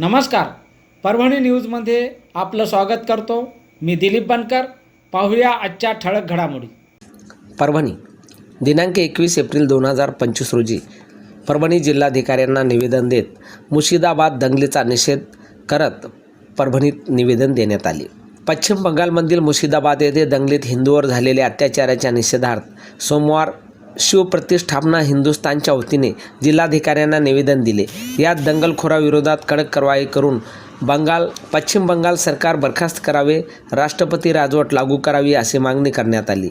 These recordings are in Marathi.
नमस्कार. परभणी न्यूजमध्ये आपलं स्वागत करतो. मी दिलीप बनकर. पाहूया आजच्या ठळक घडामोडी. परभणी दिनांक एकवीस एप्रिल दोन हजार पंचवीस रोजी परभणी जिल्हाधिकाऱ्यांना निवेदन देत मुर्शिदाबाद दंगलीचा निषेध करत परभणीत निवेदन देण्यात आले. पश्चिम बंगालमधील मुर्शिदाबाद येथे दंगलीत हिंदूवर झालेल्या अत्याचाराच्या निषेधार्थ सोमवार शिवप्रतिष्ठापना हिंदुस्थानच्या वतीने जिल्हाधिकाऱ्यांना निवेदन दिले. यात दंगलखोराविरोधात कडक कारवाई करून बंगाल पश्चिम बंगाल सरकार बरखास्त करावे राष्ट्रपती राजवट लागू करावी अशी मागणी करण्यात आली.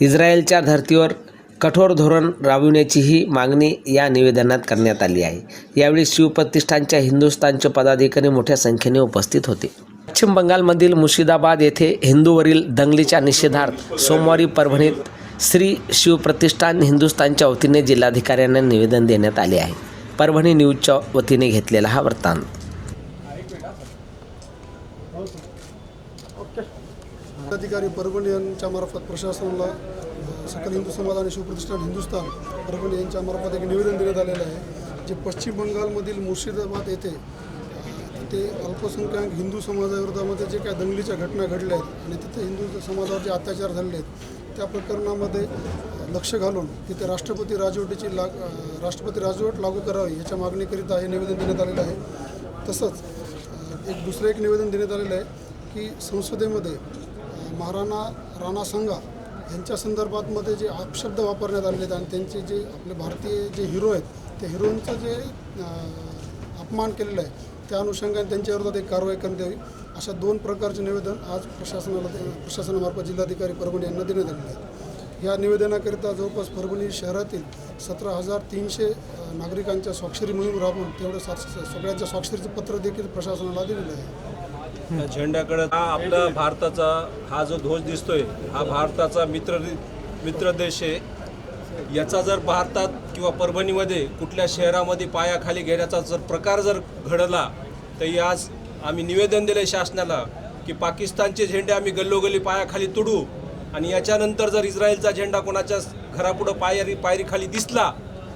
इस्रायलच्या धर्तीवर कठोर धोरण राबविण्याचीही मागणी या निवेदनात करण्यात आली आहे. यावेळी शिवप्रतिष्ठानच्या हिंदुस्थानचे पदाधिकारी मोठ्या संख्येने उपस्थित होते. पश्चिम बंगालमधील मुर्शिदाबाद येथे हिंदूवरील दंगलीच्या निषेधार्थ सोमवारी परभणीत श्री शिवप्रतिष्ठान हिंदुस्थानच्या वतीने जिल्हाधिकाऱ्यांना निवेदन देण्यात आले आहे. परभणी न्यूजच्या वतीने घेतलेला हा वृत्तांत. अधिकारी परभणी यांच्या मार्फत प्रशासनाला सकल हिंदू समाज आणि शिवप्रतिष्ठान हिंदुस्थान परभणी यांच्या मार्फत एक निवेदन देण्यात आलेलं आहे जे पश्चिम बंगालमधील मुर्शिदाबाद येथे तिथे अल्पसंख्याक हिंदू समाजाविरोधामध्ये जे काही दंगलीच्या घटना घडल्या आहेत आणि तिथे हिंदू समाजावर जे अत्याचार झाले आहेत त्या प्रकरणामध्ये लक्ष घालून तिथे राष्ट्रपती राजवटीची लाग राष्ट्रपती राजवट लागू करावी याच्या मागणीकरिता हे निवेदन देण्यात आलेलं आहे. तसंच एक दुसरं एक निवेदन देण्यात आलेलं आहे की संसदेमध्ये महाराणा राणा संघा यांच्या संदर्भातमध्ये जे अपशब्द वापरण्यात आलेले आहेत आणि त्यांचे जे आपले भारतीय जे हिरो आहेत त्या हिरोईनचं जे अपमान केलेलं आहे त्या अनुषंगाने त्यांच्याविरोधात एक कारवाई करण्यात यावी अशा दोन प्रकारचे निवेदन आज प्रशासनाला प्रशासनामार्फत जिल्हाधिकारी परभणी यांना देण्यात आलेले आहे या निवेदनाकरिता जवळपास परभणी शहरातील सतरा हजार तीनशे नागरिकांच्या स्वाक्षरी मोहीम राबवून तेवढं सा सगळ्यांच्या स्वाक्षरीचं पत्र देखील प्रशासनाला दिलेलं आहे. झेंड्याकडे हा आपला भारताचा हा जो ध्वज दिसतोय हा भारताचा मित्र मित्र देश आहे. याचा जर भारतात किंवा परभणीमध्ये कुठल्या शहरामध्ये पायाखाली घेण्याचा जर प्रकार जर घडला तरी आज आम्ही निवेदन दिले शासनाला की पाकिस्तानचे झेंडे आम्ही गल्लोगल्ली पायाखाली तुडू आणि याच्यानंतर जर इस्रायलचा झेंडा कोणाच्या घरापुढं पायरी पायरीखाली दिसला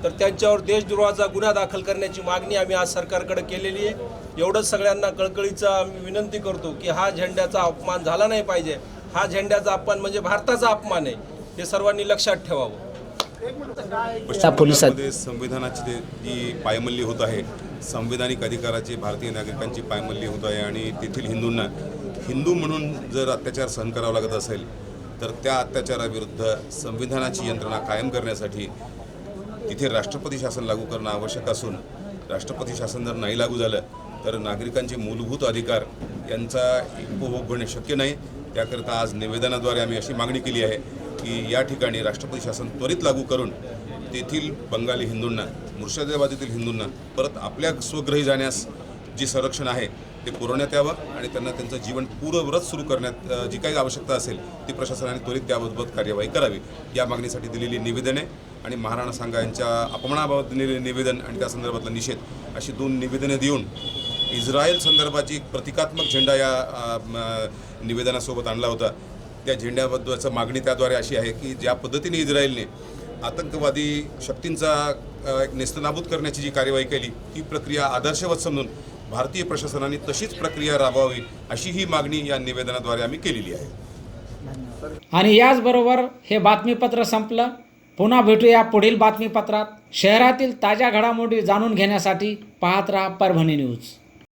तर त्यांच्यावर देशद्रोहाचा गुन्हा दाखल करण्याची मागणी आम्ही आज सरकारकडे केलेली आहे. एवढंच सगळ्यांना कळकळीचा आम्ही विनंती करतो की हा झेंड्याचा अपमान झाला नाही पाहिजे. हा झेंड्याचा अपमान म्हणजे भारताचा अपमान आहे. हे सर्वांनी लक्षात ठेवावं. पोलिसात संविधानाची जी पायमल्ली होत आहे संविधानिक अधिकाराची भारतीय नागरिकांची पायमल्ली होत आहे आणि तेथील हिंदूंना हिंदू म्हणून जर अत्याचार सहन करावा लागत असेल तर त्या अत्याचाराविरुद्ध संविधानाची यंत्रणा कायम करण्यासाठी तिथे राष्ट्रपती शासन लागू करणं आवश्यक असून राष्ट्रपती शासन जर नाही लागू झालं तर नागरिकांचे मूलभूत अधिकार यांचा उपभोग होणे शक्य नाही. त्याकरिता आज निवेदनाद्वारे आम्ही अशी मागणी केली आहे की या ठिकाणी राष्ट्रपती शासन त्वरित लागू करून तेथील बंगाली हिंदूंना मुर्शिदाबाद येथील हिंदूंना परत आपल्या स्वगृही जाण्यास जे संरक्षण आहे ते पुरवण्यात यावं आणि त्यांना त्यांचं जीवन पूर्वव्रत सुरू करण्यात जी काही आवश्यकता असेल ती प्रशासनाने त्वरित त्याबाबत कार्यवाही करावी. या मागणीसाठी दिलेली निवेदने आणि महाराणा सांगा यांच्या अपमानाबाबत दिलेले निवेदन आणि त्या संदर्भातला निषेध अशी दोन निवेदने देऊन इस्रायल संदर्भाची प्रतिकात्मक झेंडा या निवेदनासोबत आणला होता. त्या झेंड्याबद्दलचं मागणी त्याद्वारे अशी आहे की ज्या पद्धतीने इस्रायलने आतंकवादी शक्तींचा एक नेस्तनाबूत करण्याची जी कार्यवाही केली ती प्रक्रिया आदर्शवत समजून भारतीय प्रशासनाने तशीच प्रक्रिया राबवावी अशी ही मागणी या निवेदनाद्वारे आम्ही केलेली आहे. आणि याचबरोबर हे बातमीपत्र संपलं. पुन्हा भेटूया पुढील बातमीपत्रात. शहरातील ताज्या घडामोडी जाणून घेण्यासाठी पाहत राहा परभणी न्यूज.